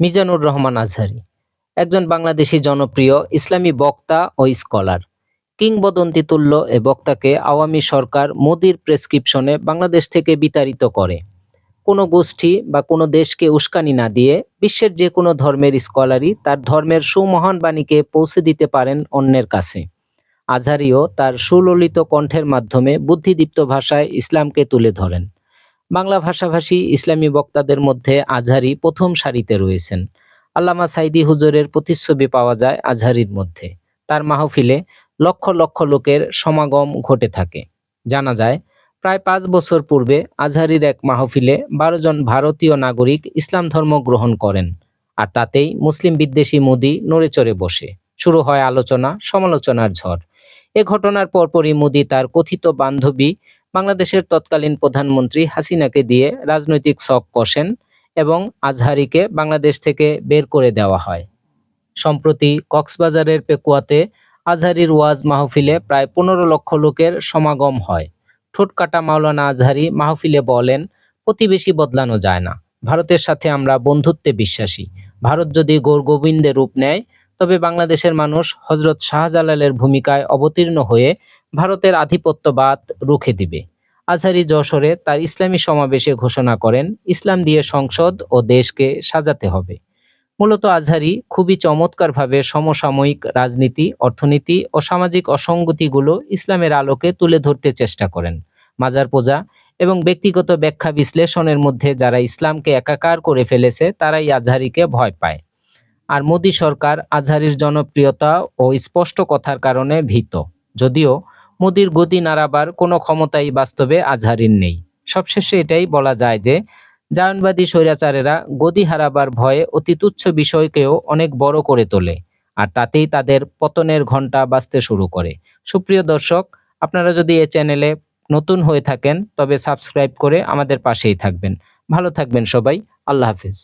মিজানুর রহমান আজহারী, একজন বাংলাদেশী জনপ্রিয় ইসলামী বক্তা ও স্কলার। কিংবদন্তি তুল্য এ বক্তাকে আওয়ামী সরকার মোদির প্রেসক্রিপশনে বাংলাদেশ থেকে বিতাড়িত করে। কোনো গোষ্ঠী বা কোনো দেশকে উস্কানি না দিয়ে বিশ্বের যে কোনো ধর্মের স্কলারই তার ধর্মের সুমহান বাণীকে পৌঁছে দিতে পারেন অন্যের কাছে। আজহারিও তার সুললিত কণ্ঠের মাধ্যমে বুদ্ধিদীপ্ত ভাষায় ইসলামকে তুলে ধরেন। বাংলা ভাষাভাষী ইসলামী বক্তাদের মধ্যে আজহারি প্রথম সারিতে রয়েছেন। আল্লামা সাইদি হুজুরের প্রতিচ্ছবি পাওয়া যায় আজহারির মধ্যে। তার মাহফিলে লক্ষ লক্ষ লোকের সমাগম ঘটে থাকে। জানা যায়, প্রায় পাঁচ বছর পূর্বে আজহারির এক মাহফিলে বারো জন ভারতীয় নাগরিক ইসলাম ধর্ম গ্রহণ করেন আর তাতেই মুসলিম বিদ্বেষী মোদি নড়ে চড়ে বসে। শুরু হয় আলোচনা, সমালোচনার ঝড়। এ ঘটনার পরপরই মোদি তার কথিত বান্ধবী বাংলাদেশের তৎকালীন প্রধানমন্ত্রী হাসিনাকে দিয়ে রাজনৈতিক ছক কষেন এবং আজহারিকে বাংলাদেশ থেকে বের করে দেওয়া হয়। সম্প্রতি কক্সবাজারের পেকুয়াতে আজহারির ওয়াজ মাহফিলে প্রায় পনেরো লক্ষ লোকের সমাগম হয়। ঠোঁটকাটা মাওলানা আজহারি মাহফিলে বলেন, প্রতিবেশী বদলানো যায় না। ভারতের সাথে আমরা বন্ধুত্বে বিশ্বাসী। ভারত যদি গৌর গোবিন্দের রূপ নেয়, তবে বাংলাদেশের মানুষ হজরত শাহজালালের ভূমিকায় অবতীর্ণ হয়ে ভারতের আধিপত্যবাদ রুখে দিবে। আজহারি যশোরে তার ইসলামী সমাবেশে ঘোষণা করেন, ইসলাম দিয়ে সংসদ ও দেশকে সাজাতে হবে। মূলত আজহারি খুবই চমৎকারভাবে সমসাময়িক রাজনীতি, অর্থনীতি ও সামাজিক অসঙ্গতিগুলো ইসলামের আলোকে তুলে ধরতে চেষ্টা করেন। মাজার পূজা এবং ব্যক্তিগত ব্যাখ্যা বিশ্লেষণের মধ্যে যারা ইসলামকে একাকার করে ফেলেছে, তারাই আজহারিকে ভয় পায়। আর মোদী সরকার আজহারির জনপ্রিয়তা ও স্পষ্ট কথার কারণে ভীত। যদিও মোদির গদি নাড়াবার কোনো ক্ষমতাই বাস্তবে আজহারির নেই। সবশেষে এটাই বলা যায় যে, জায়নবাদী স্বৈরাচারেরা গদি হারাবার ভয়ে অতি তুচ্ছ বিষয়কেও অনেক বড় করে তোলে, আর তাতেই তাদের পতনের ঘণ্টা বাজতে শুরু করে। সুপ্রিয় দর্শক, আপনারা যদি এ চ্যানেলে নতুন হয়ে থাকেন, তবে সাবস্ক্রাইব করে আমাদের পাশেই থাকবেন। ভালো থাকবেন সবাই, আল্লাহ হাফিজ।